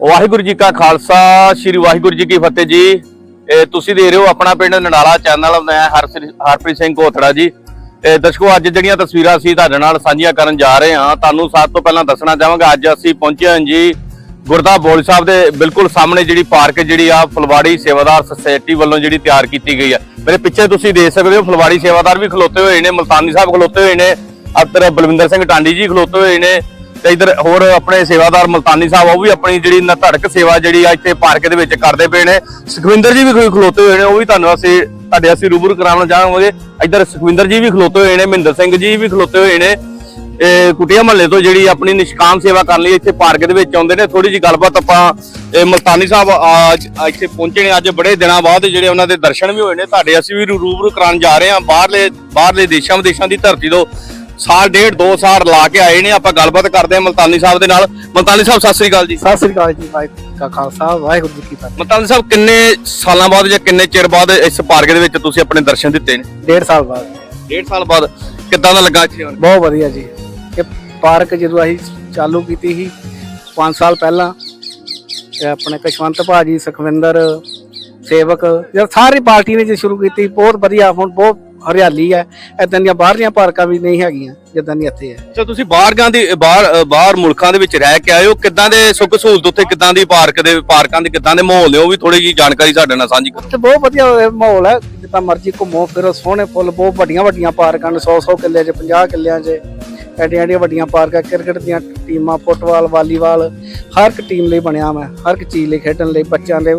ਵਾਹਿਗੁਰੂ ਜੀ ਕਾ ਖਾਲਸਾ, ਸ੍ਰੀ ਵਾਹਿਗੁਰੂ ਜੀ ਕੀ ਫਤਿਹ ਜੀ। ਤੁਸੀਂ ਦੇਖ ਰਹੇ ਹੋ ਆਪਣਾ ਪਿੰਡ ਨਡਾਲਾ ਚੈਨਲ, ਮੈਂ ਹਰਸਰੀ- ਹਰਪ੍ਰੀਤ ਸਿੰਘ ਕੋਥੜਾ ਜੀ। ਇਹ ਦਰਸ਼ਕੋ, ਅੱਜ ਜਿਹੜੀਆਂ ਤਸਵੀਰਾਂ ਅਸੀਂ ਤੁਹਾਡੇ ਨਾਲ ਸਾਂਝੀਆਂ ਕਰਨ ਜਾ ਰਹੇ ਹਾਂ, ਤੁਹਾਨੂੰ ਸਭ ਤੋਂ ਪਹਿਲਾਂ ਦੱਸਣਾ ਚਾਹਾਂਗਾ, ਅੱਜ ਅਸੀਂ ਪਹੁੰਚੇ ਹਾਂ ਜੀ ਗੁਰਦਾ ਬੋਲ ਸਾਹਿਬ ਦੇ ਬਿਲਕੁਲ ਸਾਹਮਣੇ ਜਿਹੜੀ ਪਾਰਕ ਜਿਹੜੀ ਆ ਫੁਲਵਾੜੀ ਸੇਵਾਦਾਰ ਸੁਸਾਇਟੀ ਵੱਲੋਂ ਜਿਹੜੀ ਤਿਆਰ ਕੀਤੀ ਗਈ ਹੈ। ਮੇਰੇ ਪਿੱਛੇ ਤੁਸੀਂ ਦੇਖ ਸਕਦੇ ਹੋ, ਫੁਲਵਾੜੀ ਸੇਵਾਦਾਰ ਵੀ ਖਲੋਤੇ ਹੋਏ ਨੇ, ਮਲਤਾਨੀ ਸਾਹਿਬ ਖਲੋਤੇ ਹੋਏ ਨੇ, ਅਤਰ ਬਲਵਿੰਦਰ ਸਿੰਘ ਟਾਂਡੀ ਜੀ ਖਲੋਤੇ ਹੋਏ ਨੇ ਤੇ ਇਧਰ ਹੋਰ ਆਪਣੇ ਸੇਵਾਦਾਰ ਮਲਤਾਨੀ ਸਾਹਿਬ, ਉਹ ਵੀ ਆਪਣੀ ਜਿਹੜੀ ਧੜਕ ਸੇਵਾ ਜਿਹੜੀ ਆ ਇੱਥੇ ਪਾਰਕ ਦੇ ਵਿੱਚ ਕਰਦੇ ਪਏ ਨੇ। ਸੁਖਵਿੰਦਰ ਜੀ ਵੀ ਕੋਈ ਖਲੋਤੇ ਹੋਏ ਨੇ, ਉਹ ਵੀ ਤੁਹਾਨੂੰ ਅਸੀਂ, ਤੁਹਾਡੇ ਅਸੀਂ ਰੂਬਰੂ ਕਰਾਉਣਾ ਚਾਹਾਂਗੇ ਇਧਰ ਸੁਖਵਿੰਦਰ ਜੀ ਵੀ ਖਲੋਤੇ ਹੋਏ ਨੇ, ਮਹਿੰਦਰ ਸਿੰਘ ਜੀ ਵੀ ਖਲੋਤੇ ਹੋਏ ਨੇ। ਕੁਟੀਆ ਮਹੱਲੇ ਤੋਂ ਜਿਹੜੀ ਆਪਣੀ ਨਿਸ਼ਕਾਮ ਸੇਵਾ ਕਰਨ ਲਈ ਇੱਥੇ ਪਾਰਕ ਦੇ ਵਿੱਚ ਆਉਂਦੇ ਨੇ। ਥੋੜੀ ਜੀ ਗੱਲਬਾਤ ਆਪਾਂ ਇਹ ਮਲਤਾਨੀ ਸਾਹਿਬ ਅੱਜ ਇੱਥੇ ਪਹੁੰਚੇ ਨੇ। ਅੱਜ ਬੜੇ ਦਿਨਾਂ ਬਾਅਦ ਜਿਹੜੇ ਉਹਨਾਂ ਦੇ ਦਰਸ਼ਨ ਵੀ ਹੋਏ ਨੇ। ਤੁਹਾਡੇ ਅਸੀਂ ਵੀ ਰੂਬਰੂ ਕਰਾਉਣ ਜਾ ਰਹੇ ਹਾਂ। ਬਾਹਰਲੇ ਬਾਹਰਲੇ ਦੇਸ਼ਾਂ ਵਿਦੇਸ਼ਾਂ ਦੀ ਧਰਤੀ ਤੋਂ ਸਾਲ ਡੇਢ ਦੋ ਸਾਲ ਲਾ ਕੇ ਆਏ ਨੇ। ਆਪਾਂ ਗੱਲਬਾਤ ਕਰਦੇ ਹਾਂ ਮਲਤਾਨੀ ਸਾਹਿਬ ਦੇ ਨਾਲ। ਮਲਤਾਨੀ ਸਾਹਿਬ ਸਤਿ ਸ੍ਰੀ ਅਕਾਲ ਜੀ। ਸਤਿ ਸ੍ਰੀ ਅਕਾਲ ਜੀ ਵਾਹਿਗੁਰੂ ਕਾ ਖਾਲਸਾ ਵਾਹਿਗੁਰੂ ਜੀ ਕੀ ਫਤਿਹ। ਮਲਤਾਨੀ ਸਾਹਿਬ ਕਿੰਨੇ ਸਾਲਾਂ ਬਾਅਦ ਜਾਂ ਕਿੰਨੇ ਚਿਰ ਬਾਅਦ ਇਸ ਪਾਰਕ ਦੇ ਵਿੱਚ ਤੁਸੀਂ ਆਪਣੇ ਦਰਸ਼ਨ ਦਿੱਤੇ ਨੇ? ਡੇਢ ਸਾਲ ਬਾਅਦ। ਡੇਢ ਸਾਲ ਬਾਅਦ। ਕਿੱਦਾਂ ਦਾ ਲੱਗਾ ਇੱਥੇ? ਬਹੁਤ ਵਧੀਆ ਜੀ। ਇਹ ਪਾਰਕ ਜਦੋਂ ਅਸੀਂ ਚਾਲੂ ਕੀਤੀ ਸੀ 5 ਸਾਲ ਪਹਿਲਾਂ ਤੇ ਆਪਣੇ ਕਸ਼ਵੰਤ ਭਾਜੀ ਸੁਖਵਿੰਦਰ ਸੇਵਕ ਜਦ ਸਾਰੀ ਪਾਰਟੀ ਨੇ ਜੇ ਸ਼ੁਰੂ ਕੀਤੀ ਬਹੁਤ ਵਧੀਆ ਹੁਣ ਬਹੁਤ ਹਰਿਆਲੀ ਹੈ। ਇਦਾਂ ਦੀਆਂ ਬਾਹਰਲੀਆਂ ਪਾਰਕਾਂ ਵੀ ਨਹੀਂ ਹੈਗੀਆਂ ਜਿੱਦਾਂ ਦੀ ਇੱਥੇ ਹੈ। ਅੱਛਾ ਤੁਸੀਂ ਬਾਹਰ ਗਾਂ ਦੀ ਬਾਹਰ ਬਾਹਰ ਮੁਲਕਾਂ ਦੇ ਵਿੱਚ ਰਹਿ ਕੇ ਆਏ ਹੋ ਕਿੱਦਾਂ ਦੇ ਸੁੱਖ ਸਹੂਲਤ ਉੱਥੇ ਕਿੱਦਾਂ ਦੀ ਪਾਰਕ ਦੇ ਪਾਰਕਾਂ ਦੇ ਕਿੱਦਾਂ ਦੇ ਮਾਹੌਲ ਨੇ ਉਹ ਵੀ ਥੋੜੀ ਜੀ ਜਾਣਕਾਰੀ ਸਾਡੇ ਨਾਲ ਸਾਂਝੀ ਕਰੋ। ਉੱਥੇ ਬਹੁਤ ਵਧੀਆ ਮਾਹੌਲ ਹੈ ਜਿੱਦਾਂ ਮਰਜ਼ੀ ਘੁੰਮੋ ਫਿਰੋ ਸੋਹਣੇ ਫੁੱਲ ਬਹੁਤ ਵੱਡੀਆਂ ਵੱਡੀਆਂ ਪਾਰਕਾਂ ਨੇ 100 100 ਕਿੱਲੇ 'ਚ 50 ਕਿੱਲਿਆਂ 'ਚ ਐਡੀਆਂ ਐਡੀਆਂ ਵੱਡੀਆਂ ਪਾਰਕਾਂ ਕ੍ਰਿਕਟ ਦੀਆਂ ਟੀਮਾਂ ਫੁੱਟਬਾਲ ਵਾਲੀਬਾਲ ਹਰ ਇੱਕ ਟੀਮ ਲਈ ਬਣਿਆ ਮੈਂ ਹਰ ਇੱਕ ਚੀਜ਼ ਲਈ ਖੇਡਣ ਲਈ ਬੱਚਿਆਂ ਦੇ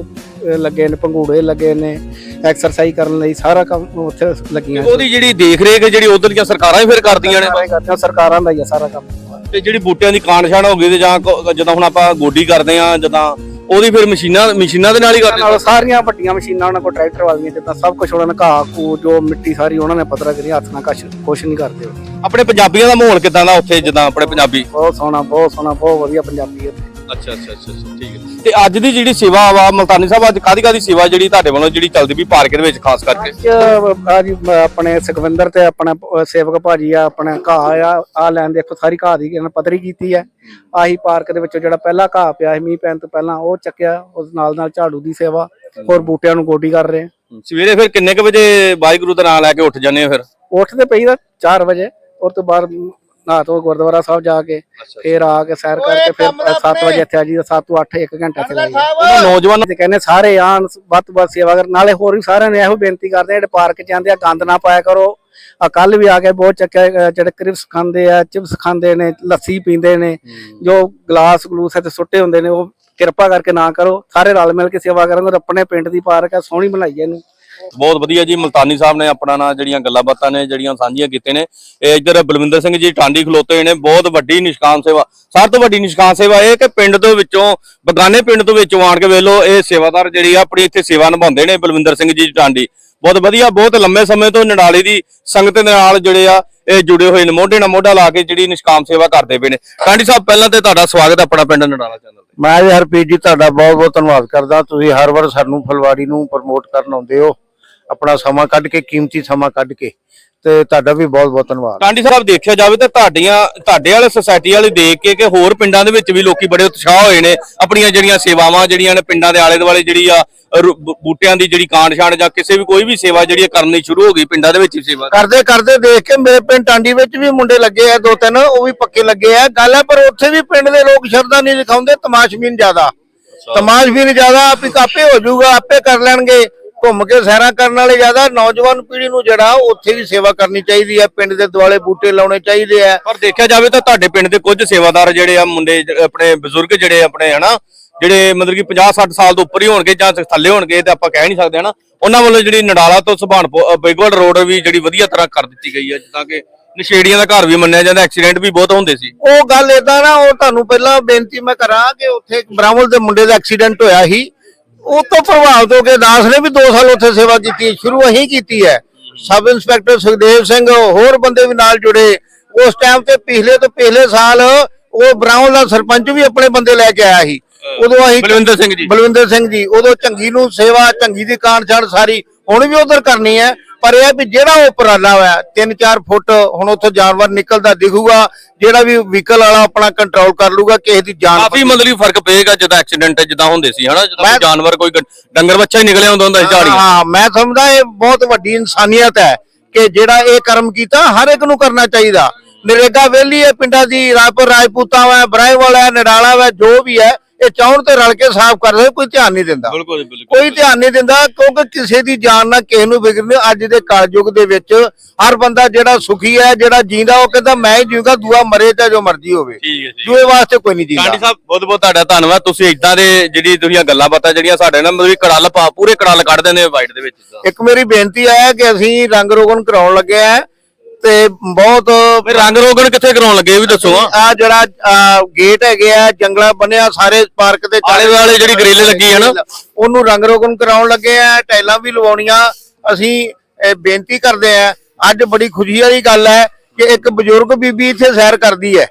ਲੱਗੇ ਨੇ ਪੰਘੂੜੇ ਲੱਗੇ ਨੇ ਐਕਸਰਸਾਈਜ਼ ਕਰਨ ਲਈ ਸਾਰਾ ਕੰਮ ਉੱਥੇ ਲੱਗੀਆਂ ਉਹਦੀ ਜਿਹੜੀ ਦੇਖ ਰੇਖ ਜਿਹੜੀ ਉਧਰ ਦੀਆਂ ਸਰਕਾਰਾਂ ਹੀ ਫਿਰ ਕਰਦੀਆਂ ਨੇ? ਕਰਦੀਆਂ, ਸਰਕਾਰਾਂ ਦਾ ਹੀ ਆ ਸਾਰਾ ਕੰਮ। ਤੇ ਜਿਹੜੀ ਬੂਟਿਆਂ ਦੀ ਕਾਣਛਾਣ ਹੋ ਗਈ ਤੇ ਜਾਂ ਜਦੋਂ ਹੁਣ ਆਪਾਂ ਗੋਡੀ ਕਰਦੇ ਆ ਜਦਾਂ ਉਹਦੀ ਫਿਰ ਮਸ਼ੀਨਾਂ ਮਸ਼ੀਨਾਂ ਦੇ ਨਾਲ ਹੀ ਕਰਦੇ ਨਾਲ ਸਾਰੀਆਂ ਵੱਡੀਆਂ ਮਸ਼ੀਨਾਂ ਉਹਨਾਂ ਕੋਲ ਟਰੈਕਟਰ ਵਾਲੀਆਂ ਜਿੱਦਾਂ ਸਭ ਕੁਝ ਉਹਨਾਂ ਨੇ ਘਾਹ ਕੂ ਜੋ ਮਿੱਟੀ ਸਾਰੀ ਉਹਨਾਂ ਨੇ ਪੱਧਰਾ ਕਰੀ ਹੱਥ ਨਾਲ ਕੁਛ ਕੁਛ ਨਹੀਂ ਕਰਦੇ ਉਹ। ਆਪਣੇ ਪੰਜਾਬੀਆਂ ਦਾ ਮਾਹੌਲ ਕਿੱਦਾਂ ਦਾ ਉੱਥੇ ਜਦਾਂ ਆਪਣੇ ਪੰਜਾਬੀ? ਬਹੁਤ ਸੋਹਣਾ ਬਹੁਤ ਸੋਹਣਾ ਬਹੁਤ ਵਧੀਆ ਪੰਜਾਬੀ ਇੱਥੇ ਅੱਛਾ ਅੱਛਾ ਅੱਛਾ ਅੱਛਾ, ਠੀਕ ਹੈ। ਤੇ ਅੱਜ ਦੀ ਜਿਹੜੀ ਸੇਵਾ ਵਾ ਮਲਤਾਨੀ ਸਾਹਿਬ ਅੱਜ ਕਾਦੀ ਕਾਦੀ ਸੇਵਾ ਜਿਹੜੀ ਤੁਹਾਡੇ ਵੱਲੋਂ ਜਿਹੜੀ ਚੱਲਦੀ ਵੀ ਪਾਰਕ ਦੇ ਵਿੱਚ ਖਾਸ ਕਰਕੇ? ਅੱਜ ਆ ਜੀ ਮ- ਆਪਣੇ ਸੁਖਵਿੰਦਰ ਤੇ ਆਪਣਾ ਪ- ਸੇਵਕ ਭਾਜੀ ਆ ਆਪਣਾ ਘਾਹ ਆ ਆ ਲੈਣ ਦੇਖੋ ਸਾਰੀ ਘਾਹ ਦੀ ਇਹਨਾਂ ਪੱਧਰੀ ਕੀਤੀ ਹੈ। ਆਹੀ ਪਾਰਕ ਦੇ ਵਿੱਚੋਂ ਜਿਹੜਾ ਪਹਿਲਾ ਘਾਹ ਪਿਆ ਸੀ ਮੀਂਹ ਪੈਣ ਤੋਂ ਪਹਿਲਾਂ ਉਹ ਚੱਕਿਆ ਉਸ ਨਾਲ ਨਾਲ ਝਾੜੂ ਦੀ ਸੇਵਾ ਹੋਰ ਬੂਟਿਆਂ ਨੂੰ ਗੋਡੀ ਕਰ ਰਹੇ ਆ। ਸਵੇਰੇ ਫਿਰ ਕਿੰਨੇ ਕੁ ਵਜੇ ਵਾਹਿਗੁਰੂ ਦਾ ਨਾਮ ਲੈ ਕੇ ਉੱਠ ਜਾਂਦੇ ਹੋ ਫਿਰ? ਉੱਠਦੇ ਪਈ ਦਾ 4 ਵਜੇ ਔਰ ਤੋਂ ਬਾਅਦ ਨਹਾ ਧੋ ਗੁਰਦੁਆਰਾ ਸਾਹਿਬ ਜਾ ਕੇ ਫਿਰ ਆ ਕੇ ਸੈਰ ਕਰਕੇ ਫਿਰ 7 ਵਜੇ ਇੱਥੇ ਆ ਜੀ 7 ਤੋਂ 8 1 ਘੰਟਾ ਤੇ ਲਾਈਏ ਉਹਨਾਂ ਨੌਜਵਾਨ ਕਹਿੰਦੇ ਸਾਰੇ ਆਣ ਵੱਧ ਵੱਧ ਸੇਵਾ ਕਰਨ। ਨਾਲੇ ਹੋਰ ਵੀ ਸਾਰਿਆਂ ਨੂੰ ਇਹੋ ਬੇਨਤੀ ਕਰਦੇ ਆ ਜਿਹੜੇ ਪਾਰਕ ਚ ਆਂਦੇ ਆ ਗੰਦ ਨਾ ਪਾਇਆ ਕਰੋ। ਆ ਕੱਲ ਵੀ ਆ ਕੇ ਬਹੁਤ ਚੱਕਿਆ ਜਿਹੜੇ ਕ੍ਰਿਪਸ ਖਾਂਦੇ ਆ ਚਿਪਸ ਖਾਂਦੇ ਨੇ ਲੱਸੀ ਪੀਂਦੇ ਨੇ ਜੋ ਗਲਾਸ ਗਲੂਸ ਤੇ ਸੁੱਟੇ ਹੁੰਦੇ ਨੇ ਉਹ ਕਿਰਪਾ ਕਰਕੇ ਨਾ ਕਰੋ। ਸਾਰੇ ਰਲ ਮਿਲ ਕੇ ਸੇਵਾ ਕਰਾਂਗੇ ਆਪਣੇ ਪਿੰਡ ਦੀ ਪਾਰਕ ਆ ਸੋਹਣੀ ਬਣਾਈ ਇਹਨੂੰ। ਬਹੁਤ ਵਧੀਆ ਜੀ, ਮਲਤਾਨੀ ਸਾਹਿਬ ਨੇ ਆਪਣਾ ਨਾਲ ਜਿਹੜੀਆਂ ਗੱਲਾਂ ਬਾਤਾਂ ਨੇ, ਜਿਹੜੀਆਂ ਸਾਂਝੀਆਂ ਕੀਤੇ ਨੇ। ਇਹ ਇੱਧਰ ਬਲਵਿੰਦਰ ਸਿੰਘ ਜੀ ਟਾਂਡੀ ਖਲੋਤੇ ਹੋਏ ਨੇ, ਬਹੁਤ ਵੱਡੀ ਨਿਸ਼ਕਾਮ ਸੇਵਾ, ਸਭ ਤੋਂ ਵੱਡੀ ਨਿਸ਼ਕਾਮ ਸੇਵਾ ਇਹ ਕਿ ਪਿੰਡ ਦੇ ਵਿੱਚੋਂ, ਬਗਾਨੇ ਪਿੰਡ ਤੋਂ ਵਿੱਚੋਂ ਆਣ ਕੇ ਵੇਲੋ ਇਹ ਸੇਵਾਦਾਰ ਜਿਹੜੀ ਆ, ਆਪਣੀ ਇੱਥੇ ਸੇਵਾ ਨਿਭਾਉਂਦੇ ਨੇ ਬਲਵਿੰਦਰ ਸਿੰਘ ਜੀ ਟਾਂਡੀ। ਬਹੁਤ ਵਧੀਆ, ਬਹੁਤ ਲੰਮੇ ਸਮੇਂ ਤੋਂ ਨਡਾਲੀ ਦੀ ਸੰਗਤ ਦੇ ਨਾਲ ਜਿਹੜੇ ਆ, ਇਹ ਜੁੜੇ ਹੋਏ ਨੇ, ਮੋਢੇ ਨਾਲ ਮੋਢਾ ਲਾ ਕੇ ਜਿਹੜੀ ਨਿਸ਼ਕਾਮ ਸੇਵਾ ਕਰਦੇ ਪਏ ਨੇ। ਟਾਂਡੀ ਸਾਹਿਬ, ਪਹਿਲਾਂ ਤੇ ਤੁਹਾਡਾ ਸਵਾਗਤ ਆਪਣਾ ਪਿੰਡ ਨਡਾਲਾ ਚੈਨਲ ਮੈਂ ਜੀ ਹਰਪ੍ਰੀਤ ਜੀ, ਤੁਹਾਡਾ ਬਹੁਤ ਬਹੁਤ ਧੰਨਵਾਦ ਕਰਦਾ। ਤੁਸੀਂ ਹਰ ਵਾਰ ਸਾਨੂੰ ਫਲਵਾੜੀ ਨੂੰ ਪ੍ਰਮੋਟ ਕਰਨ ਆਉਂਦੇ ਹੋ। ਆਪਣਾ ਸਮਾਂ ਕੱਢ ਕੇ, ਕੀਮਤੀ ਸਮਾਂ ਕੱਢ ਕੇ। ਤੇ ਤੁਹਾਡਾ ਵੀ ਬਹੁਤ ਬਹੁਤ ਧੰਨਵਾਦ। ਕਾਂਡੀ ਸਾਹਿਬ ਦੇਖਿਆ ਜਾਵੇ ਤਾਂ ਤੁਹਾਡੀਆਂ ਤੁਹਾਡੇ ਵਾਲੇ ਸੁਸਾਇਟੀ ਵਾਲੇ ਦੇਖ ਕੇ ਕਿ ਹੋਰ ਪਿੰਡਾਂ ਦੇ ਵਿੱਚ ਵੀ ਲੋਕੀ ਬੜੇ ਉਤਸ਼ਾਹ ਹੋਏ ਨੇ। ਆਪਣੀਆਂ ਜਿਹੜੀਆਂ ਸੇਵਾਵਾਂ ਜਿਹੜੀਆਂ ਨੇ ਪਿੰਡਾਂ ਦੇ ਆਲੇ ਦੁਆਲੇ ਜਿਹੜੀ ਆ ਬੂਟਿਆਂ ਦੀ ਜਿਹੜੀ ਕਾਂਡ ਛਾਂਡ ਜਾਂ ਕਿਸੇ ਵੀ ਕੋਈ ਵੀ ਸੇਵਾ ਜਿਹੜੀ ਕਰਨੀ ਸ਼ੁਰੂ ਹੋ ਗਈ ਪਿੰਡਾਂ ਦੇ ਵਿੱਚ ਹੀ ਸੇਵਾ। ਕਰਦੇ ਕਰਦੇ ਦੇਖ ਕੇ ਮੇਰੇ ਪਿੰਡ ਟਾਂਡੀ ਵਿੱਚ ਵੀ ਮੁੰਡੇ ਲੱਗੇ ਆ ਦੋ ਤਿੰਨ ਉਹ ਵੀ ਪੱਕੇ ਲੱਗੇ ਆ। ਗੱਲ ਹੈ ਪਰ ਉੱਥੇ ਵੀ ਪਿੰਡ ਦੇ ਲੋਕ ਸ਼ਰਧਾ ਨਹੀਂ ਦਿਖਾਉਂਦੇ ਤਮਾਸ਼ਬੀਨ ਜ਼ਿਆਦਾ। ਤਮਾਸ਼ਬੀਨ ਜ਼ਿਆਦਾ ਆਪੇ ਆਪੇ ਹੋ ਜਾਊਗਾ ਆਪੇ ਕਰ ਲੈਣਗੇ। ਘੁੰਮ ਕੇ ਸੈਰਾਂ ਕਰਨ ਵਾਲੇ ਜ਼ਿਆਦਾ ਨੌਜਵਾਨ ਪੀੜ੍ਹੀ ਨੂੰ ਜਿਹੜਾ ਉੱਥੇ ਵੀ ਸੇਵਾ ਕਰਨੀ ਚਾਹੀਦੀ ਹੈ ਪਿੰਡ ਦੇ ਦੁਆਲੇ ਬੂਟੇ ਲਾਉਣੇ ਚਾਹੀਦੇ ਆ ਪਰ ਦੇਖਿਆ ਜਾਵੇ ਤਾਂ ਤੁਹਾਡੇ ਪਿੰਡ ਦੇ ਕੁਝ ਸੇਵਾਦਾਰ ਜਿਹੜੇ ਆ ਮੁੰਡੇ ਆਪਣੇ ਬਜ਼ੁਰਗ ਜਿਹੜੇ ਆਪਣੇ ਹਨਾ ਜਿਹੜੇ ਮਤਲਬ ਕਿ 50 60 ਸਾਲ ਤੋਂ ਉੱਪਰ ਹੀ ਹੋਣਗੇ ਜਾਂ ਥੱਲੇ ਹੋਣਗੇ ਤੇ ਆਪਾਂ ਕਹਿ ਨਹੀਂ ਸਕਦੇ ਹਨਾ ਉਹਨਾਂ ਵੱਲੋਂ ਜਿਹੜੀ ਨਡਾਲਾ ਤੋਂ ਸੁਭਾਨਪੁਰ ਬੇਗਵਲ ਰੋਡ ਵੀ ਜਿਹੜੀ ਵਧੀਆ ਤਰ੍ਹਾਂ ਕਰ ਦਿੱਤੀ ਗਈ ਹੈ ਜਿੱਦਾਂ ਕਿ ਨਸ਼ੇੜੀਆਂ ਦਾ ਘਰ ਵੀ ਮੰਨਿਆ ਜਾਂਦਾ ਐਕਸੀਡੈਂਟ ਵੀ ਬਹੁਤ ਹੁੰਦੇ ਸੀ। ਉਹ ਗੱਲ ਏਦਾਂ ਨਾ ਉਹ ਤੁਹਾਨੂੰ ਪਹਿਲਾਂ ਬੇਨਤੀ ਮੈਂ ਕਰਾਂ ਕਿ ਉੱਥੇ ਇੱਕ ਬ੍ਰਾਹਮਣ ਦੇ ਮੁੰਡੇ ਦਾ ਐਕਸੀਡੈਂਟ ਹੋਇਆ ਸੀ। ਉਹ ਤੋਂ ਪ੍ਰਭਾਵਿਤ ਹੋ ਕੇ ਦਾਸ ਨੇ ਵੀ 2 ਸਾਲ ਉੱਥੇ ਸੇਵਾ ਕੀਤੀ ਹੈ। ਸ਼ੁਰੂ ਅਸੀਂ ਕੀਤੀ ਹੈ। ਸਬ ਇੰਸਪੈਕਟਰ ਸੁਖਦੇਵ ਸਿੰਘ ਹੋਰ ਬੰਦੇ ਵੀ ਨਾਲ ਜੁੜੇ। ਉਸ ਟਾਈਮ ਤੇ ਪਿਛਲੇ ਤੋਂ ਪਿਛਲੇ ਸਾਲ ਉਹ ਬ੍ਰਾਹਮਣ ਦਾ ਸਰਪੰਚ ਵੀ ਆਪਣੇ ਬੰਦੇ ਲੈ ਕੇ ਆਇਆ ਸੀ। ਉਦੋਂ ਅਸੀਂ ਬਲਵਿੰਦਰ ਸਿੰਘ ਜੀ। ਬਲਵਿੰਦਰ ਸਿੰਘ ਜੀ ਉਦੋਂ ਚੰਗੀ ਨੂੰ ਸੇਵਾ ਚੰਗੀ ਦੀ ਕਾਣ ਛਾਣ ਸਾਰੀ ਹੁਣ ਵੀ ਉਧਰ ਕਰਨੀ ਹੈ। ਪਰ ਇਹ ਵੀ ਜਿਹੜਾ ਉਪਰਾਲਾ ਹੋਇਆ 3-4 ਫੁੱਟ ਹੁਣ ਉੱਥੋਂ ਜਾਨਵਰ ਨਿਕਲਦਾ ਦਿਖੂਗਾ ਜਿਹੜਾ ਵੀ ਵਹੀਕਲ ਵਾਲਾ ਆਪਣਾ ਕੰਟਰੋਲ ਕਰ ਲੂਗਾ ਕਿਸੇ ਦੀ ਜਾਨ ਕਾਫੀ ਮਤਲਬ ਫ਼ਰਕ ਪਏਗਾ ਜਦੋਂ ਐਕਸੀਡੈਂਟ ਜਿੱਦਾਂ ਹੁੰਦੇ ਸੀ ਹਨਾ? ਜਦੋਂ ਜਾਨਵਰ ਕੋਈ ਡੰਗਰ ਬੱਚਾ ਹੀ ਨਿਕਲਿਆ ਹੁੰਦਾ ਹੁੰਦਾ ਸੀ ਝਾੜੀਆਂ ਹਾਂ ਮੈਂ ਸਮਝਦਾ ਇਹ ਬਹੁਤ ਵੱਡੀ ਇਨਸਾਨੀਅਤ ਹੈ ਕਿ ਜਿਹੜਾ ਇਹ ਕਰਮ ਕੀਤਾ ਹਰ ਇੱਕ ਨੂੰ ਕਰਨਾ ਚਾਹੀਦਾ। ਨਰੇਗਾ ਵੇਲੀ ਹੈ ਪਿੰਡਾਂ ਦੀ ਰਾਜਪੁਰ ਰਾਜਪੂਤਾਂ ਵਾ ਬਰਾਏ ਵਾਲਾ ਨਡਾਲਾ ਵਾ ਜੋ ਵੀ ਹੈ ਇਹ ਚਾਹਣ ਤੇ ਰਲ ਕੇ ਸਾਫ਼ ਕਰਦੇ ਕੋਈ ਧਿਆਨ ਨਹੀਂ ਦਿੰਦਾ। ਬਿਲਕੁਲ ਬਿਲਕੁਲ। ਕੋਈ ਧਿਆਨ ਨਹੀਂ ਦਿੰਦਾ ਕਿਉਂਕਿ ਕਿਸੇ ਦੀ ਜਾਨ ਨਾ ਕਿਸੇ ਨੂੰ ਫਿਕਰ ਨਹੀਂ ਅੱਜ ਦੇ ਕਲਯੁਗ ਦੇ ਵਿੱਚ ਹਰ ਬੰਦਾ ਜਿਹੜਾ ਸੁਖੀ ਹੈ ਜਿਹੜਾ ਜੀਂਦਾ ਉਹ ਕਹਿੰਦਾ ਮੈਂ ਹੀ ਜੀਵਾਂਗਾ ਦੂਆ ਮਰੇ ਤਾਂ ਜੋ ਮਰਜ਼ੀ ਹੋਵੇ। ਠੀਕ ਹੈ ਜੀ। ਦੂਏ ਵਾਸਤੇ ਕੋਈ ਨਹੀਂ ਕਾਂਡੀ ਜੀਂਦਾ ਸਾਹਿਬ ਬਹੁਤ ਬਹੁਤ ਤੁਹਾਡਾ ਧੰਨਵਾਦ। ਤੁਸੀਂ ਇਦਾਂ ਦੇ ਜਿਹੜੀ ਤੁਸੀਂ ਗੱਲਾਂ ਬਾਤਾਂ ਜਿਹੜੀਆਂ ਸਾਡੇ ਨਾਲ ਮਤਲਬ ਕੜਲ ਪਾ ਪੂਰੇ ਕੜਲ ਕੱਢ ਦਿੰਦੇ ਵਾਈਟ ਦੇ ਵਿੱਚ। ਇੱਕ ਮੇਰੀ ਬੇਨਤੀ ਹੈ ਕਿ ਅਸੀਂ ਰੰਗ ਰੋਗਨ ਕਰਾਉਣ ਲੱਗੇ ਆ ਤੇ ਬਹੁਤ ਫਿਰ ਰੰਗ ਰੋਗਨ ਕਿੱਥੇ ਕਰਾਉਣ ਲੱਗੇ? ਇਹ ਵੀ ਦੱਸੋ ਆ ਆ ਜਿਹੜਾ ਅਹ, ਗੇਟ ਹੈਗੇ ਆ ਜੰਗਲਾ ਬਣਿਆ ਸਾਰੇ ਪਾਰਕ ਦੇ ਆਲੇ ਦੁਆਲੇ ਜਿਹੜੀ ਗ੍ਰਿਲ ਲੱਗੀ ਹੈ ਨਾ। ਉਹਨੂੰ ਰੰਗ ਰੋਗਨ ਕਰਾਉਣ ਲੱਗੇ ਆ ਟਾਈਲਾਂ ਵੀ ਲਵਾਉਣੀਆਂ। ਅਸੀਂ ਇਹ ਬੇਨਤੀ ਕਰਦੇ ਆ ਅੱਜ ਬੜੀ ਖੁਸ਼ੀ ਵਾਲੀ ਗੱਲ ਹੈ ਕਿ ਇੱਕ ਬਜ਼ੁਰਗ ਬੀਬੀ ਇੱਥੇ ਸੈਰ ਕਰਦੀ ਹੈ।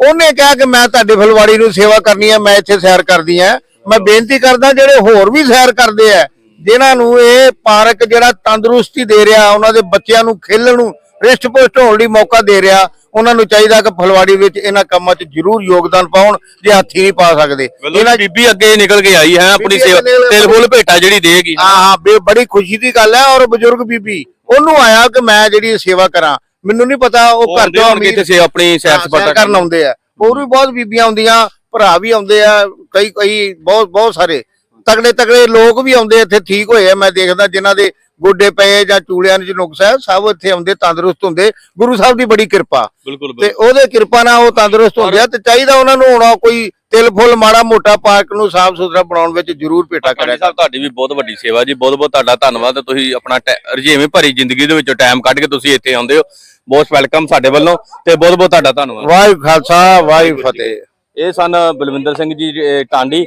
ਉਹਨੇ ਕਿਹਾ ਕਿ ਮੈਂ ਤੁਹਾਡੇ ਫੁਲਵਾੜੀ ਨੂੰ ਸੇਵਾ ਕਰਨੀ ਹੈ ਮੈਂ ਇੱਥੇ ਸੈਰ ਕਰਦੀ ਆ ਮੈਂ ਬੇਨਤੀ ਕਰਦਾ ਜਿਹੜੇ ਹੋਰ ਵੀ ਸੈਰ ਕਰਦੇ ਆ ਜਿਨ੍ਹਾਂ ਨੂੰ ਇਹ ਪਾਰਕ ਜਿਹੜਾ ਤੰਦਰੁਸਤੀ ਦੇ ਰਿਹਾ ਉਹਨਾਂ ਦੇ ਬੱਚਿਆਂ ਨੂੰ ਖੇਲਣ ਨੂੰ ਰਿਸ਼ਟ ਪੁਸ਼ਟ ਹੋਣ ਲਈ ਮੌਕਾ ਦੇ ਰਿਹਾ ਉਹਨਾਂ ਨੂੰ ਚਾਹੀਦਾ ਕਿ ਫੁਲਵਾੜੀ ਵਿੱਚ ਇਹਨਾਂ ਕੰਮਾਂ 'ਚ ਜ਼ਰੂਰ ਯੋਗਦਾਨ ਪਾਉਣ ਜੇ ਹੱਥੀ ਨਹੀਂ ਪਾ ਸਕਦੇ। ਇਹਨਾਂ ਬੀਬੀ ਅੱਗੇ ਨਿਕਲ ਕੇ ਆਈ ਹੈ ਆਪਣੀ ਬੀਬੀ ਸੇਵਾ ਅੱਗੇ ਨਿਕਲ- ਤਿਲ ਫੁੱਲ ਭੇਟਾ ਜਿਹੜੀ ਦੇਗੀ। ਹਾਂ ਹਾਂ ਬੇ- ਬੜੀ ਖੁਸ਼ੀ ਦੀ ਗੱਲ ਹੈ ਔਰ ਬਜ਼ੁਰਗ ਬੀਬੀ ਉਹਨੂੰ ਆਇਆ ਕਿ ਮੈਂ ਜਿਹੜੀ ਸੇਵਾ ਕਰਾਂ। ਮੈਨੂੰ ਨਹੀਂ ਪਤਾ ਉਹ ਘਰ ਤੋਂ ਅਮੀਰ ਤੇ ਸੇ ਆਪਣੀ ਸੈਰ ਸਪਾਟਾ ਕਰਨ ਆਉਂਦੇ ਆ। ਹੋਰ ਵੀ ਬਹੁਤ ਬੀਬੀਆਂ ਆਉਂਦੀਆਂ ਭਰਾ ਵੀ ਆਉਂਦੇ ਆ ਕਈ ਕਈ ਬਹੁਤ ਬਹੁਤ ਸਾਰੇ। ਤਗੜੇ ਤਗੜੇ ਲੋਕ ਵੀ ਆਉਂਦੇ ਇੱਥੇ ਠੀਕ ਹੋਏ ਆ ਮੈਂ ਦੇਖਦਾ ਜਿਨ੍ਹਾਂ ਦੇ ਗੋਡੇ ਪਏ ਜਾਂ ਚੂੜਿਆਂ 'ਚ ਨੁਕਸ ਹੈ ਸਭ ਇੱਥੇ ਆਉਂਦੇ ਤੰਦਰੁਸਤ ਹੁੰਦੇ। ਗੁਰੂ ਸਾਹਿਬ ਦੀ ਬੜੀ ਕਿਰਪਾ। ਬਿਲਕੁਲ ਤੇ ਉਹਦੇ ਕਿਰਪਾ ਨਾਲ ਉਹ ਤੰਦਰੁਸਤ ਹੁੰਦੇ ਆ ਤੇ ਚਾਹੀਦਾ ਉਹਨਾਂ ਨੂੰ ਹੋਣਾ ਕੋਈ ਤਿਲ ਫੁੱਲ ਮਾੜਾ ਮੋਟਾ ਪਾਰਕ ਨੂੰ ਸਾਫ਼ ਸੁਥਰਾ ਬਣਾਉਣ ਵਿੱਚ ਜ਼ਰੂਰ ਭੇਟਾ ਕਰਿਆ ਸਾਹਿਬ ਤੁਹਾਡੀ ਵੀ ਬਹੁਤ ਵੱਡੀ ਸੇਵਾ ਜੀ ਬਹੁਤ ਬਹੁਤ ਤੁਹਾਡਾ ਧੰਨਵਾਦ। ਤੁਸੀਂ ਆਪਣਾ ਰੁਝੇਵੇਂ ਭਰੀ ਜ਼ਿੰਦਗੀ ਦੇ ਵਿੱਚੋਂ ਟਾਈਮ ਕੱਢ ਕੇ ਤੁਸੀਂ ਇੱਥੇ ਆਉਂਦੇ ਹੋ। ਬਹੁਤ ਵੈਲਕਮ ਸਾਡੇ ਵੱਲੋਂ ਤੇ ਬਹੁਤ ਬਹੁਤ ਤੁਹਾਡਾ ਧੰਨਵਾਦ। ਵਾਹਿਗੁਰੂ ਖਾਲਸਾ ਵਾਹਿਗੁਰੂ ਫਤਿਹ। ਇਹ ਸਨ ਬਲਵਿੰਦਰ ਸਿੰਘ ਜੀ ਟਾਂਡੀ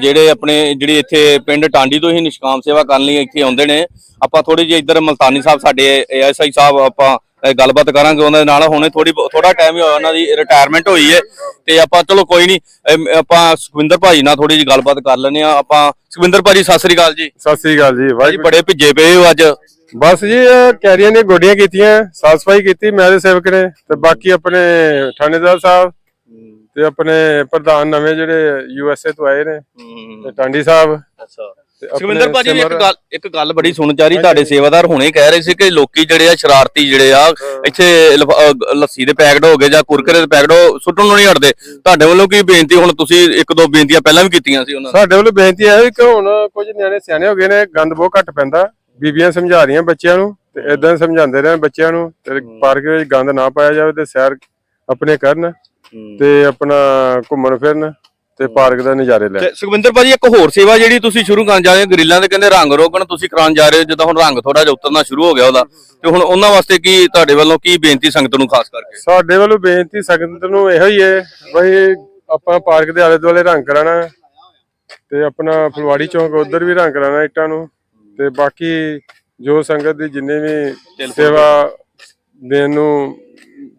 ਜਿਹੜੇ ਆਪਣੇ ਜਿਹੜੀ ਇੱਥੇ ਪਿੰਡ ਟਾਂਡੀ ਤੋਂ ਹੀ ਨਿਸ਼ਕਾਮ ਸੇਵਾ ਕਰਨ ਲਈ ਇੱਥੇ ਆਉਂਦੇ ਨੇ। ਆਪਾਂ ਥੋੜੀ ਜਿਹੀ ਇੱਧਰ ਮਲਤਾਨੀ ਸਾਹਿਬ ਸਾਡੇ ਐਸਆਈ ਸਾਹਿਬ ਆਪਾਂ ਗੱਲਬਾਤ ਕਰਾਂਗੇ ਉਹਨਾਂ ਦੇ ਨਾਲ ਹੁਣੇ ਥੋੜੀ ਥੋੜਾ ਟਾਈਮ ਹੀ ਹੋਇਆ ਉਹਨਾਂ ਦੀ ਰਿਟਾਇਰਮੈਂਟ ਹੋਈ ਹੈ ਤੇ ਆਪਾਂ ਚਲੋ ਕੋਈ ਨਹੀਂ ਆਪਾਂ ਸੁਖਵਿੰਦਰ ਭਾਜੀ ਨਾਲ ਥੋੜੀ ਜਿਹੀ ਗੱਲਬਾਤ ਕਰ ਲੈਂਦੇ ਆ ਆਪਾਂ ਸੁਖਵਿੰਦਰ ਭਾਜੀ ਸਤਿ ਸ੍ਰੀ ਅਕਾਲ ਜੀ। ਸਤਿ ਸ੍ਰੀ ਅਕਾਲ ਜੀ ਵਾਹਿਗੁਰੂ ਬੜੇ ਭਿੱਜੇ ਪਏ ਹੋ ਅੱਜ। ਬਸ ਜੀ ਕੈਰੀਆਂ ਨੇ ਗੋਡੀਆਂ ਕੀਤੀਆਂ ਸਾਫ਼ ਸਫ਼ਾਈ ਕੀਤੀ ਮੈਂ ਦੇ ਸੇਵਕ ਨੇ ਤੇ ਬਾਕੀ ਆਪਣੇ ਥਾਣੇਦਾਰ ਸਾਹਿਬ ਤੇ ਆਪਣੇ ਪ੍ਰਧਾਨ ਨਵੇਂ ਜਿਹੜੇ ਯੂ ਐਸ ਏ ਤੋਂ ਆਏ ਨੇ ਤੇ ਟਾਂਡੀ ਸਾਹਿਬ। ਅੱਛਾ। ਸੁਖਵਿੰਦਰ ਭਾਜੀ ਇੱਕ ਗੱਲ ਇੱਕ ਗੱਲ ਬੜੀ ਸੁਣ ਚਾਰੀ ਤੁਹਾਡੇ ਸੇਵਾਦਾਰ ਹੁਣੇ ਕਹਿ ਰਹੇ ਸੀ ਕਿ ਲੋਕੀ ਜਿਹੜੇ ਆ ਸ਼ਰਾਰਤੀ ਜਿਹੜੇ ਆ ਇੱਥੇ ਲੱਸੀ ਦੇ ਪੈਕਟ ਹੋ ਗਏ ਜਾਂ ਕੁਰਕਰੇ ਦੇ ਪੈਕਟ ਹੋ ਸੁੱਟਣ ਨੂੰ ਨਹੀਂ ਹਟਦੇ। ਤੁਹਾਡੇ ਵੱਲੋਂ ਕੀ ਬੇਨਤੀ ਹੁਣ ਤੁਸੀਂ ਇੱਕ ਦੋ ਬੇਨਤੀਆਂ ਪਹਿਲਾਂ ਵੀ ਕੀਤੀਆਂ ਸੀ ਉਹਨਾਂ ਸਾਡੇ ਵੱਲੋਂ ਬੇਨਤੀ ਹੈ ਕਿ ਹੁਣ ਕੁਝ ਨਿਆਣੇ ਸਿਆਣੇ ਹੋ ਗਏ ਨੇ ਗੰਦ ਬਹੁਤ ਘੱਟ ਪੈਂਦਾ। ਬੀਬੀਆਂ ਸਮਝਾ ਰਹੀਆਂ ਬੱਚਿਆਂ ਨੂੰ ਤੇ ਇਦਾਂ ਸਮਝਾਉਂਦੇ ਰਹਿਣ ਬੱਚਿਆਂ ਨੂੰ ਤੇ ਪਾਰਕ ਵਿੱਚ ਗੰਦ ਨਾ ਪਾਇਆ ਜਾਵੇ ਤੇ ਸੈਰ ਆਪਣੇ ਕਰਨ। ਤੇ ਆਪਣਾ ਘੁੰਮਣ ਫਿਰਨ ਤੇ ਪਾਰਕ ਦਾ ਨਜ਼ਾਰੇ ਤੇ ਸੁਖਵਿੰਦਰ ਭਾਜੀ ਇੱਕ ਹੋਰ ਸੇਵਾ ਜਿਹੜੀ ਤੁਸੀਂ ਸ਼ੁਰੂ ਕਰਨ ਜਾ ਰਹੇ ਹੋ ਗਰਿੱਲਾਂ ਦੇ ਕਹਿੰਦੇ ਰੰਗ ਰੋਗਣ ਤੁਸੀਂ ਕਰਾਉਣ ਜਾ ਰਹੇ ਹੋ ਜਦੋਂ ਹੁਣ ਰੰਗ ਥੋੜਾ ਜਿਹਾ ਉਤਰਨਾ ਸ਼ੁਰੂ ਹੋ ਗਿਆ ਉਹਦਾ। ਤੇ ਹੁਣ ਉਹਨਾਂ ਵਾਸਤੇ ਕੀ ਤੁਹਾਡੇ ਵੱਲੋਂ ਕੀ ਬੇਨਤੀ ਸੰਗਤ ਨੂੰ ਖਾਸ ਕਰਕੇ? ਸਾਡੇ ਵੱਲੋਂ ਬੇਨਤੀ ਸੰਗਤ ਨੂੰ ਇਹੋ ਹੀ ਹੈ ਬਈ ਆਪਾਂ ਪਾਰਕ ਦੇ ਆਲੇ ਦੁਆਲੇ ਰੰਗ ਕਰਾਣਾ ਤੇ ਆਪਣਾ ਫੁਲਵਾੜੀ ਚੌਂਕ ਉਧਰ ਵੀ ਰੰਗ ਕਰਾਣਾ ਇੱਟਾਂ ਨੂੰ ਤੇ ਬਾਕੀ ਜੋ ਸੰਗਤ ਦੀ ਜਿੰਨੇ ਵੀ ਸੇਵਾ ਦੇਣ ਨੂੰ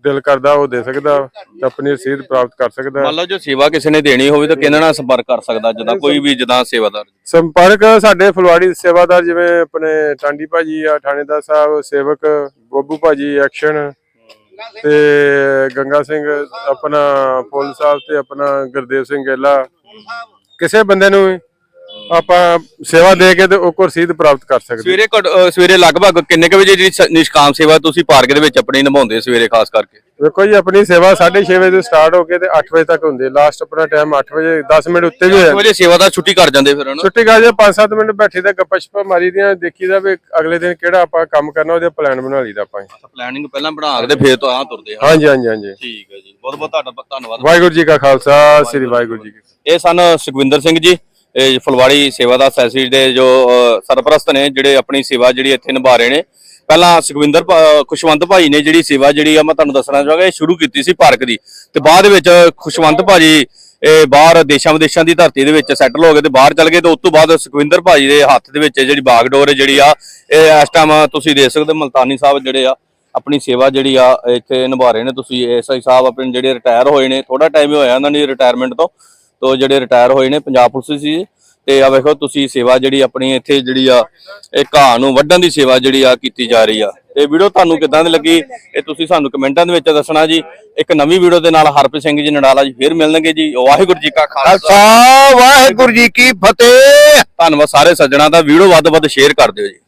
ਦਿਲ ਕਰਦਾ ਉਹ ਦੇ ਸਕਦਾ ਤੇ ਆਪਣੀ ਰਸੀਦ ਪ੍ਰਾਪਤ ਕਰ ਸਕਦਾ। ਮੰਨ ਲਓ ਜੋ ਸੇਵਾ ਕਿਸੇ ਨੇ ਦੇਣੀ ਹੋਵੇ ਤਾਂ ਕਿਹਨਾਂ ਨਾਲ ਸੰਪਰਕ ਕਰ ਸਕਦਾ ਜਿੱਦਾਂ ਕੋਈ ਵੀ ਜਿੱਦਾਂ ਸੇਵਾਦਾਰ। ਸੰਪਰਕ ਸਾਡੇ ਫੁਲਵਾੜੀ ਸੇਵਾਦਾਰ ਜਿਵੇਂ ਆਪਣੇ ਟਾਂਡੀ ਭਾਜੀ ਆ ਥਾਣੇਦਾਰ ਸਾਹਿਬ ਸੇਵਕ ਬੱਬੂ ਭਾਜੀ ਐਕਸ਼ਨ ਤੇ ਗੰਗਾ ਸਿੰਘ ਆਪਣਾ ਫੁੱਲ ਸਾਹਿਬ ਤੇ ਆਪਣਾ ਗੁਰਦੇਵ ਸਿੰਘ ਗੇਲਾ। ਕਿਸੇ ਬੰਦੇ ਨੂੰ ਆਪਾਂ ਸੇਵਾ ਦੇ ਕੇ ਤੇ ਉਹ ਕੋ ਰਸੀਦ ਪ੍ਰਾਪਤ ਕਰ ਸਕਦੇ। ਸਵੇਰੇ ਘੱਟ- ਸਵੇਰੇ ਲਗਭਗ ਕਿੰਨੇ ਕੁ ਵਜੇ ਜਿਹੜੀ ਸ- ਨਿਸ਼ਕਾਮ ਸੇਵਾ ਤੁਸੀਂ ਪਾਰਕ ਦੇ ਵਿੱਚ ਆਪਣੀ ਨਿਭਾਉਂਦੇ ਹੋ ਸਵੇਰੇ ਖਾਸ ਕਰਕੇ? ਵੇਖੋ ਜੀ ਆਪਣੀ ਸੇਵਾ 6:30 ਵਜੇ ਤੋਂ ਸਟਾਰਟ ਹੋ ਕੇ ਤੇ 8 ਵਜੇ ਤੱਕ ਹੁੰਦੀ ਲਾਸਟ ਆਪਣਾ ਟਾਈਮ 8 ਵਜੇ 10 ਮਿੰਟ ਉੱਤੇ ਵੀ ਹੋ ਜਾਂਦਾ। ਵਜੇ ਸੇਵਾਦਾਰ ਛੁੱਟੀ ਕਰ ਜਾਂਦੇ ਫਿਰ ਹਨਾ? ਛੁੱਟੀ ਕਰ ਜੇ 5-7 ਮਿੰਟ ਬੈਠੀ ਤੇ ਗੱਪਾਂ ਸ਼ੱਪਾਂ ਮਾਰੀ ਦੀਆਂ ਦੇਖੀਦਾ ਵੀ ਅਗਲੇ ਦਿਨ ਕਿਹੜਾ ਆਪਾਂ ਕੰਮ ਕਰਨਾ ਉਹਦੇ ਪਲਾਨ ਬਣਾ ਲਈਦਾ ਆਪਾਂ। ਪਲੈਨਿੰਗ ਪਹਿਲਾਂ ਬਣਾ ਕੇ ਤੇ ਫੇਰ ਤੋਂ ਆਹ ਤੁਰਦੇ ਹਾਂ ਹਾਂਜੀ ਹਾਂਜੀ ਹਾਂਜੀ। ਠੀਕ ਹੈ ਜੀ। ਬਹੁਤ ਬਹੁਤ ਤੁਹਾਡਾ ਧੰਨਵਾਦ। ਵਾਹਿਗੁਰੂ ਜੀ ਕਾ ਖਾਲਸਾ ਸ੍ਰੀ ਵਾਹਿਗੁਰੂ ਜੀ ਕੀ ਫਤਿਹ। ਇਹ ਸਨ ਸੁਖਵਿੰਦਰ ਸਿੰਘ ਜੀ। ਇਹ ਸੇਵਾ ਦਾ ਸੈਸੀ ਦੇ ਜੋ ਸਰਪ੍ਰਸਤ ਨੇ ਜਿਹੜੇ ਆਪਣੀ ਸੇਵਾ ਜਿਹੜੀ ਇੱਥੇ ਨਿਭਾ ਰਹੇ ਨੇ। ਪਹਿਲਾਂ ਸੁਖਵਿੰਦਰ ਖੁਸ਼ਵੰਤ ਭਾਈ ਨੇ ਜਿਹੜੀ ਸੇਵਾ ਜਿਹੜੀ ਆ, ਮੈਂ ਤੁਹਾਨੂੰ ਦੱਸਣਾ ਚਾਹਾਂਗਾ, ਇਹ ਸ਼ੁਰੂ ਕੀਤੀ ਸੀ ਪਾਰਕ ਦੀ। ਤੇ ਬਾਅਦ ਵਿੱਚ ਖੁਸ਼ਵੰਤ ਭਾਜੀ, ਇਹ ਬਾਹਰ ਦੇਸ਼ਾਂ ਵਿਦੇਸ਼ਾਂ ਦੀ ਧਰਤੀ ਦੇ ਵਿੱਚ ਸੈਟਲ ਹੋ ਗਏ ਤੇ ਬਾਹਰ ਚਲ ਗਏ ਤੇ ਉਸ ਤੋਂ ਬਾਅਦ ਸੁਖਵਿੰਦਰ ਭਾਜੀ ਦੇ ਹੱਥ ਦੇ ਵਿੱਚ ਜਿਹੜੀ ਬਾਗਡੋਰ ਜਿਹੜੀ ਆ, ਇਹ ਇਸ ਟਾਈਮ ਤੁਸੀਂ ਦੇਖ ਸਕਦੇ ਹੋ, ਮਲਤਾਨੀ ਸਾਹਿਬ ਜਿਹੜੇ ਆ, ਆਪਣੀ ਸੇਵਾ ਜਿਹੜੀ ਆ, ਇੱਥੇ ਨਿਭਾ ਰਹੇ ਨੇ। ਤੁਸੀਂ ਐਸਆਈ ਸਾਹਿਬ ਆਪਣੇ ਜਿਹੜੇ ਰਿਟਾਇਰ ਹੋਏ ਨੇ ਥੋੜਾ ਟਾਈਮ ਹੀ ਹੋਇਆ ਉਹਨਾਂ ਦੀ ਰਿਟਾਇਰਮੈਂਟ ਤੋਂ। ਤੋਂ ਜਿਹੜੇ ਰਿਟਾਇਰ ਹੋਏ ਨੇ ਪੰਜਾਬ ਪੁਲਿਸ ਸੀ। ਤੇ ਆ ਵੇਖੋ ਤੁਸੀਂ ਸੇਵਾ ਜਿਹੜੀ ਆਪਣੀ ਇੱਥੇ ਜਿਹੜੀ ਆ ਇਹ ਘਾਹ ਨੂੰ ਵੱਢਣ ਦੀ ਸੇਵਾ ਜਿਹੜੀ ਆ ਕੀਤੀ ਜਾ ਰਹੀ ਆ। ਇਹ ਵੀਡੀਓ ਤੁਹਾਨੂੰ ਕਿਦਾਂ ਦੀ ਲੱਗੀ ਇਹ ਤੁਸੀਂ ਸਾਨੂੰ ਕਮੈਂਟਾਂ ਦੇ ਵਿੱਚ ਦੱਸਣਾ ਜੀ। ਇੱਕ ਨਵੀਂ ਵੀਡੀਓ ਦੇ ਨਾਲ ਹਰਪ੍ਰੀਤ ਸਿੰਘ ਜੀ ਨਡਾਲਾ ਜੀ ਫੇਰ ਮਿਲਣਗੇ ਜੀ। ਵਾਹਿਗੁਰੂ ਜੀ ਕਾ ਖਾਲਸਾ। ਵਾਹਿਗੁਰੂ ਜੀ ਕੀ ਫਤਿਹ। ਧੰਨਵਾਦ ਸਾਰੇ ਸੱਜਣਾ ਦਾ। ਵੀਡੀਓ ਵੱਧ ਵੱਧ ਸ਼ੇਅਰ ਕਰ ਦਿਓ ਜੀ।